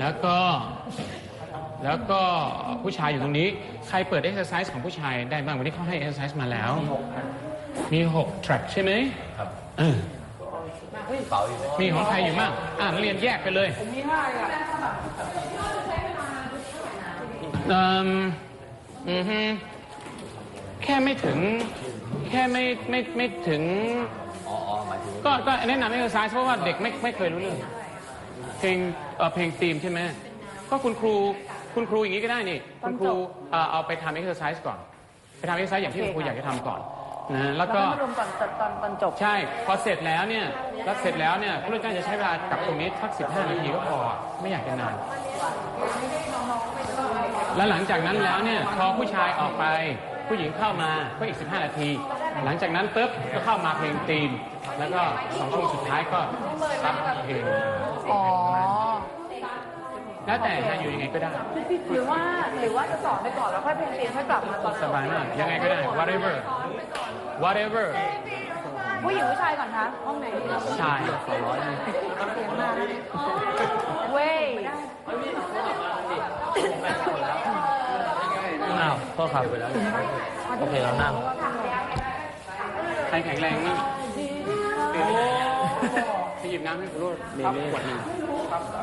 แล้วก็ แล้วก็ผู้ชายอยู่ตรงนี้ ใครเปิด exercise ของผู้ชายได้บ้างวันนี้เขาให้ exercise มาแล้ว มี6 track ใช่ไหมครับเออเป๋าอยู่มีของใครอยู่บ้างอ่านักเรียนแยกไปเลยอืมอือฮึแค่ไม่ถึง แค่ไม่ไม่ไม่ถึงอ๋ออ๋อหมายถึงก็ก็แนะนำ exercise เพราะว่าเด็กไม่ไม่เคยรู้เรื่องเพลง เอ่อเพลงธีมใช่ไหมก็คุณครูคุณครูอย่างนี้ก็ได้นี่ คุณครูเอ่อเอาไปทำ exercise ก่อน ไปทำ exercise อย่างที่คุณครูอยากจะทำก่อนนะแล้วก็ แล้วก็มารวมตอนตอนตอนตอนจบ ใช่ พอเสร็จแล้วเนี่ยแล้วเสร็จแล้วเนี่ยผู้เรียนจะใช้เวลากับตรงนี้สัก15นาทีก็พอ ไม่อยากจะนาน แล้วหลังจากนั้นแล้วเนี่ยพอผู้ชายออกไปผู้หญิงเข้ามาก็อีก 15 นาที หลังจากนั้นปุ๊บก็เข้ามาเพลงธีม แล้วก็สองช่วงสุดท้ายก็ซับเพลง อ๋อ แล้วแต่จะอยู่ยังไงก็ได้ หรือว่าหรือว่าจะสอนไปก่อนแล้วค่อยเพลงเรียนค่อยกลับมาตอนสบายมากยังไงก็ได้ whatever whatever ผู้หญิงผู้ชายก่อนคะห้องไหนดีใช่เสียงมากเว้ยอ้าวโทษครับโอเคเรานั่งใครแข็งแรงมา กไปหยิบน้ำให้คุณโรดครับขวดหนึ่ง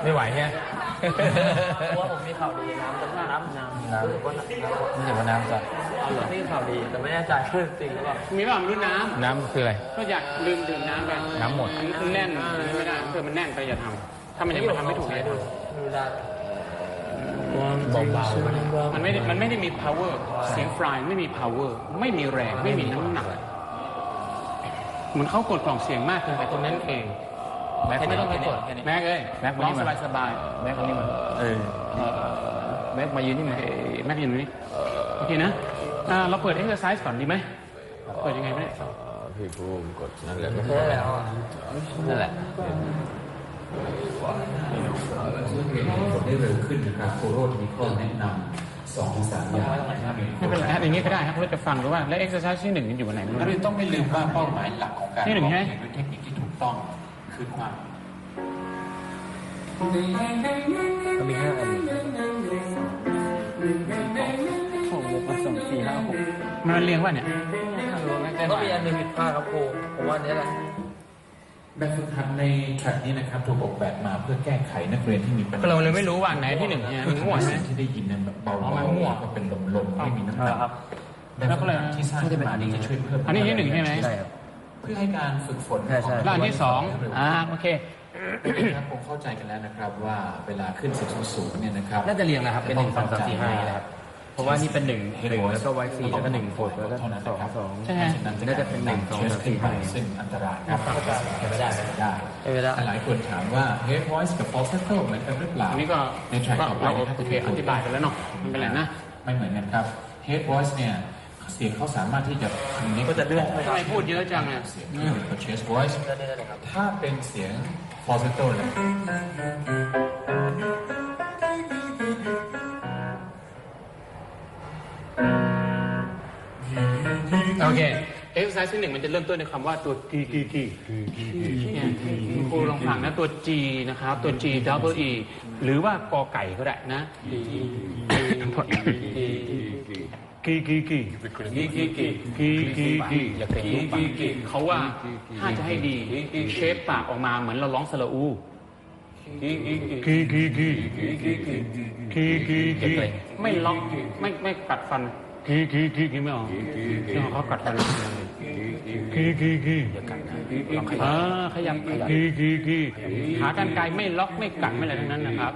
ไม่ไหวเนี่ยเพราะว่าผมมีข่าวดีน้ำแต่ว่าน้ำน้ำน้ำก็น้ำไม่ใช่ว่าน้ำจ้ะเอาเหรอนี่ข่าวดีแต่ไม่แน่ใจว่าจริงหรือเปล่ามีบ้างรุ่นน้ำน้ำคืออะไรก็อยากลืมดื่มน้ำไปน้ำหมดแน่นไม่ได้เพื่อมันแน่นไปอย่าทำถ้ามันยังไม่ทำไม่ถูกเลยดูได้เบาๆมันไม่ได้มันไม่ได้มี power เสียงฟลายไม่มี power ไม่มีแรงไม่มีน้ำหนักเหมือนเขากดกล่องเสียงมากเกินไปตรงนั้นเอง แม็กไม่ต้องไปกดแม็กเอ้ยแม็กมาร้องนี่สมาบายสบายแม็กคนนี้มาเออๆเอ่อแม็กมายืนนี่มาเอ่อแม็กอยู่ตรงนี้โอเคนะอ่าเราเปิด exercise ก่อนดีไหมเปิดยังไงไม่ได้พี่ภูมิกดนั่นแหละก็ได้แล้วนั่นแหละผลได้เร็วขึ้นนะครับโคโรดมีข้อแนะนำสองถึงสามอย่างนะครับไม่เป็นไรครับอย่างนี้ก็ได้ครับเราจะฟังดูว่า แล้ว exercise ที่หนึ่งอยู่วันไหนไม่นักเรีรู้ยนต้องไม่ลืมว่าเป้าหมายหลักของการที่หนึ่งร้องใช่เพไหมลงด้วยเทคนิคที่ถูกต้อง คือความก็มีห้าอันมันเรียงว่าเนี่ยก็มีอันหนึงผิดพลาดครับครูผมว่านี้แหละแบบฝึกหัดในแทร็กนี้นะครับถูกออกแบบมาเพื่อแก้ไขนักเรียนที่มีปัญหาเราเลยไม่รู้ว่าไหนที่หนึ่งเนี่ยมันมั่วใช่ที่ได้ยินนั้นแบบเบาอ๋อมันๆมั่วก็เป็นลมๆไม่มีน้ำหนักแบบฝึกหัดที่สร้างขึ้นมานี้จะช่วยเพิ่มอันนี้ที่หนึ่งใช่ไหมใช่ครับ เพื่อให้การฝึกฝนใช่ใช่ แล้วอันที่สองอ่าโอเค ครับคงเข้าใจกันแล้วนะครับว่าเวลาขึ้นเสียงสูงๆเนี่ยนะครับน่าจะเรียงนะครับ เป็นหนึ่งสองสามสี่ห้านะครับ เพราะว่านี่เป็นหนึ่งหนึ่งแล้วก็ไวซีแล้วก็หนึ่งโฟดแล้วก็เท่านั้นสองนะครับสอง ใช่ไหม น่าจะเป็นหนึ่งสองเชสสามขึ้สี่นไปห้า ซึ่งอันตรายครับไม่ได้ได้ไม่ได้หลายคนถามว่า head voice กับ falsetto เหมือนกันหรือเปล่าอันนี้ก็ในแทร็กก็ต่อไปเรานะครับ โอเคอธิบายไปแล้วเนาะไม่เป็นไรนะ ไม่เหมือนกันครับ head voice เนี่ย เสียงเขาสามารถที่จะ connect ก็จะเลื่อนทำไมพูดเยอะจังอะเสียงที่เรียกว่า chest voice ได้ได้ได้ครับถ้าเป็นเสียง falsetto เลยโอเค exercise ที่หนึ่งมันจะเริ่มต้นในคำว่าตัว g g g เนี่ยคุณครูลองฟังนะตัว g นะครับ ตัว g double e หรือว่ากอไก่ก็ได้นะ g g g g g g g อย่าเกรงลูกปากเขาว่าถ้าจะให้ดีเชฟปากออกมาเหมือนเราร้องสระอูกีกีกีกีกีกีไม่ล็อกไม่ไม่กัดฟัน กีกีกีกีไม่ออกเนี่ยเขากัดฟันกีกีกีอ่าขยับกีกีกีขากรรไกรไม่ล็อกไม่กัดไม่อะไรทั้งนั้นนะครับ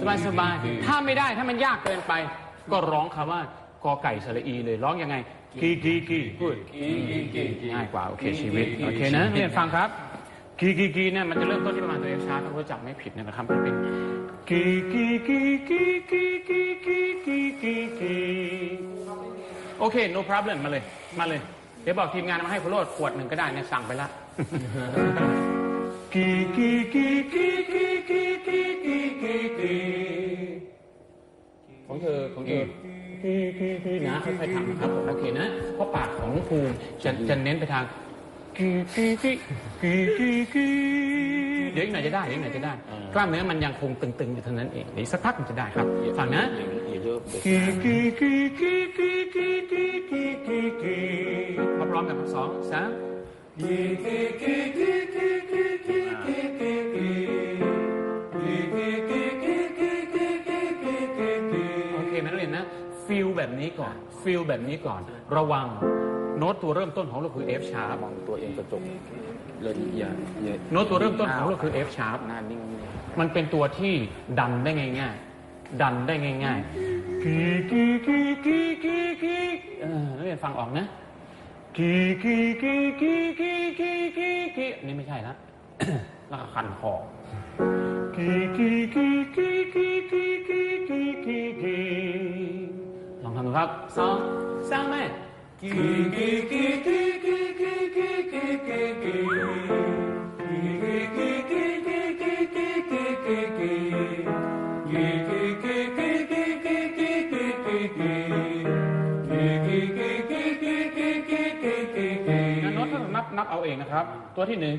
สบายสบายถ้าไม่ได้ถ้ามันยากเกินไป ก็ร้องคำว่ากอไก่สระอีเลยร้องยังไงกีกีกีพูดง่ายกว่าโอเคชีวิตโอเคนะเรียนฟังครับกีกีกีเนี่ยมันจะเริ่มต้นที่ประมาณตัวเอฟชาร์ถ้ารู้จักไม่ผิดเนยนะครับมันเป็นกีกีกีกีกีกีกีกีกีกี โอเค no problem มาเลย มาเลย เดี๋ยวบอกทีมงานมาให้คุณโรดขวดหนึ่งก็ได้เนี่ยสั่งไปละกีกีกีกีกีกีกีกีกีกีของเธอของเธอกีกีกีนะค่อยๆทำนะครับผมโอเคนะเพราะปากของภูมิจะจะเน้นไปทางกีกีกีกีกีกี ดี๋ยวอีกหน่อยจะได้เดี๋ยวอีกหน่อยจะได้กล้ามเนื้อมันยังคงตึงๆอยู่เท่านั้นเองเดี๋ยวสักพักมันจะได้ครับฟังนะอาพร้อมกันสองสามโอเคไหมนักเรียนนะฟิลแบบนี้ก่อนฟิลแบบนี้ก่อน ระวังโน้ตตัวเริ่มต้นของเราคือ F sharp ตัวเองกระจก เลยอย่าอย่าโน้ตตัวเริ่มต้นของเราคือ F sharp หน้านิ่งมันเป็นตัวที่ดันได้ง่าย ๆ ดันได้ง่ายๆกีกีกีกีกีกีเออนักเรียนฟังออกนะกีกีกีกีกีกีกีกีนี่ไม่ใช่ละแล้วก็คันคอกีกีกีกีกีกีกีกีกีกีลองทำดูครับสองสามแม่ นับนับเอาเองนะครับ ตัวที่หนึ่ง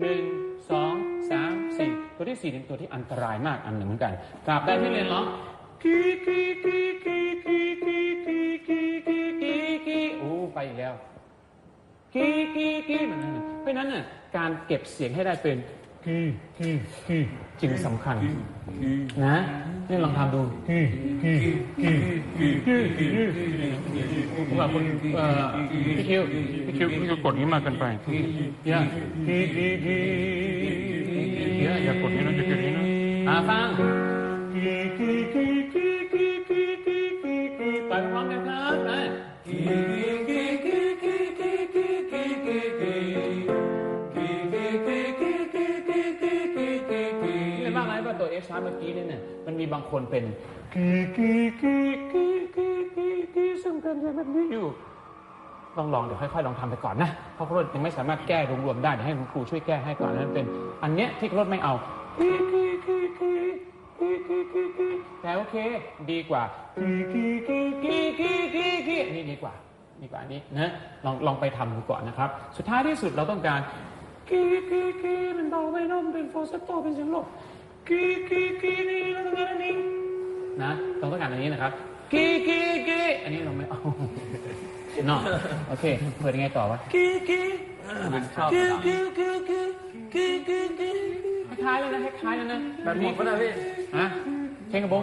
หนึ่งสองสามสี่ตัวที่สี่เป็นตัวที่อันตรายมากอันหนึ่งเหมือนกันกราบได้ที่เรียนร้อง โอ้ไปอีกแล้วกีกีกีมันเพราะนั้นน่ะการเก็บเสียงให้ได้เป็นกีกีกีจึงสำคัญนะนี่ลองทำดูกีกีกีกีกีกีผมว่าคุณเอ่อพี่คิวพี่คิวพี่คิวกดนี้มากเกินไปอย่ากีกีกีอย่าอย่ากดนี้นะอย่ากดนี้นะอ่าฟังกีกีกีกีกี มื่อกี้เนี่ยน่ะมันมีบางคนเป็นกีกีกีกีกีกีกีซึ่งเป็นแบบนี้อยู่ลองลองเดี๋ยวค่อยๆลองทำไปก่อนนะเพราะครูยังไม่สามารถแก้รวมๆได้เดี๋ยวให้คุณครูช่วยแก้ให้ก่อนนั่นเป็น อันเนี้ยที่ครูไม่เอาแต่โอเค ดีกว่านี่ดีกว่าดีกว่านี้นะลองลองไปทำดูก่อนนะครับ สุดท้ายที่สุดเราต้องการกีกีกีมันเบาไม่นุ่มเป็นโฟสโตเป็นเสียงลบ กีกีกีนี่เราต้องการอันนี้นะเราต้องการอันนี้นะครับกีกีกีอันนี้เราไม่เอาเนาะโอเคเปิดยังไงต่อวะกีกีชอบกีกีกีกีกีกีกีคล้ายๆเลยนะคล้ายๆเลยนะแบบหมดก็ได้พี่ฮะเพลงกระบง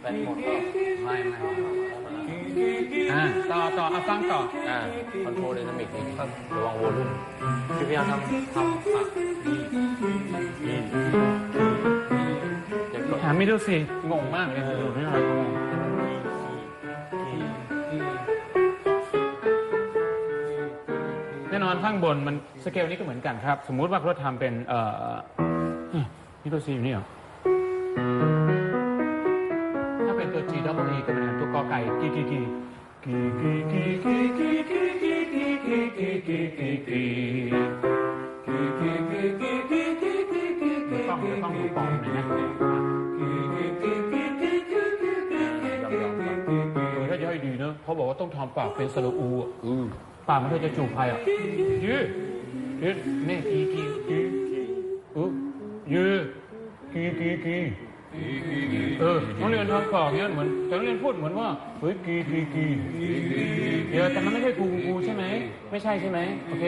แบตหมดก็ไม่ไม่ อ่าต่อต่อเอาฟังต่ออ่าคอนโทรลไดนามิกนี่ครับระวังโวลูมคือพยายามทำทำปากดีจะกดถาไม่ดูสิงงมากเลยดูไม่ไรงงแน่นอนข้างบนมันสเกลนี้ก็เหมือนกันครับ สมมุติว่าเราทำเป็นเอ่อนี่ตัว C อยู่นี่เหรอ เป็นตัวกอไก่กีกีกีกีกีกีกีกีกีกีกีกีกีกีกีกีต้องต้องดูปอนหน่อยนะถ้าจะให้ดีเนอะเขาบอกว่าต้องทำปากเป็นสระอูอะปากมันเธอจะจูบใครอะยืดยืดนี่กีกีกีอุ๊ยืดกีกีกี เออน้องเรียนทำปากเนี่ยเหมือนแต่น้องเรียนพูดเหมือนว่าเฮ้ยกีกีกีเดี๋ยวแต่มันไม่ใช่กูกูใช่ไหมไม่ใช่ใช่ไหมโอเค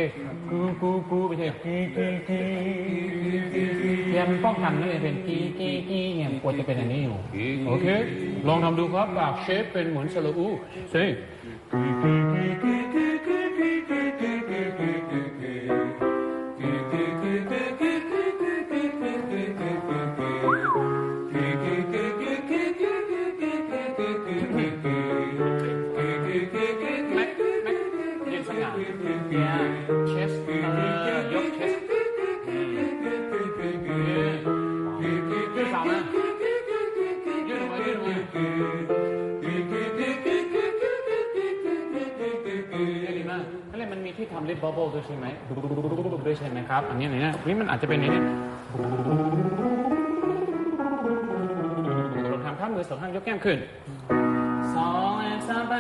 กูกูกูไม่ใช่กีกีกีพยายามป้องกันนั่นเองเป็นกีกีกีเนี่ยควรจะเป็นอันนี้อยู่โอเค ลองทำดูครับปากเชฟเป็นเหมือนสระอูสิแเนี่ยเชสเออยกเชสยืนสาวนะยืนออกมายืนออกมาดีมากนั่นเลยมันมีที่ทำลิปบับเบิ้ลด้วยใช่ไหมด้วยใช่ไหมครับ อันนี้ไหนนะนี่มันอาจจะเป็นในนี้ลองทำข้ามมือสองข้างยกแก้มขึ้นสองสามไป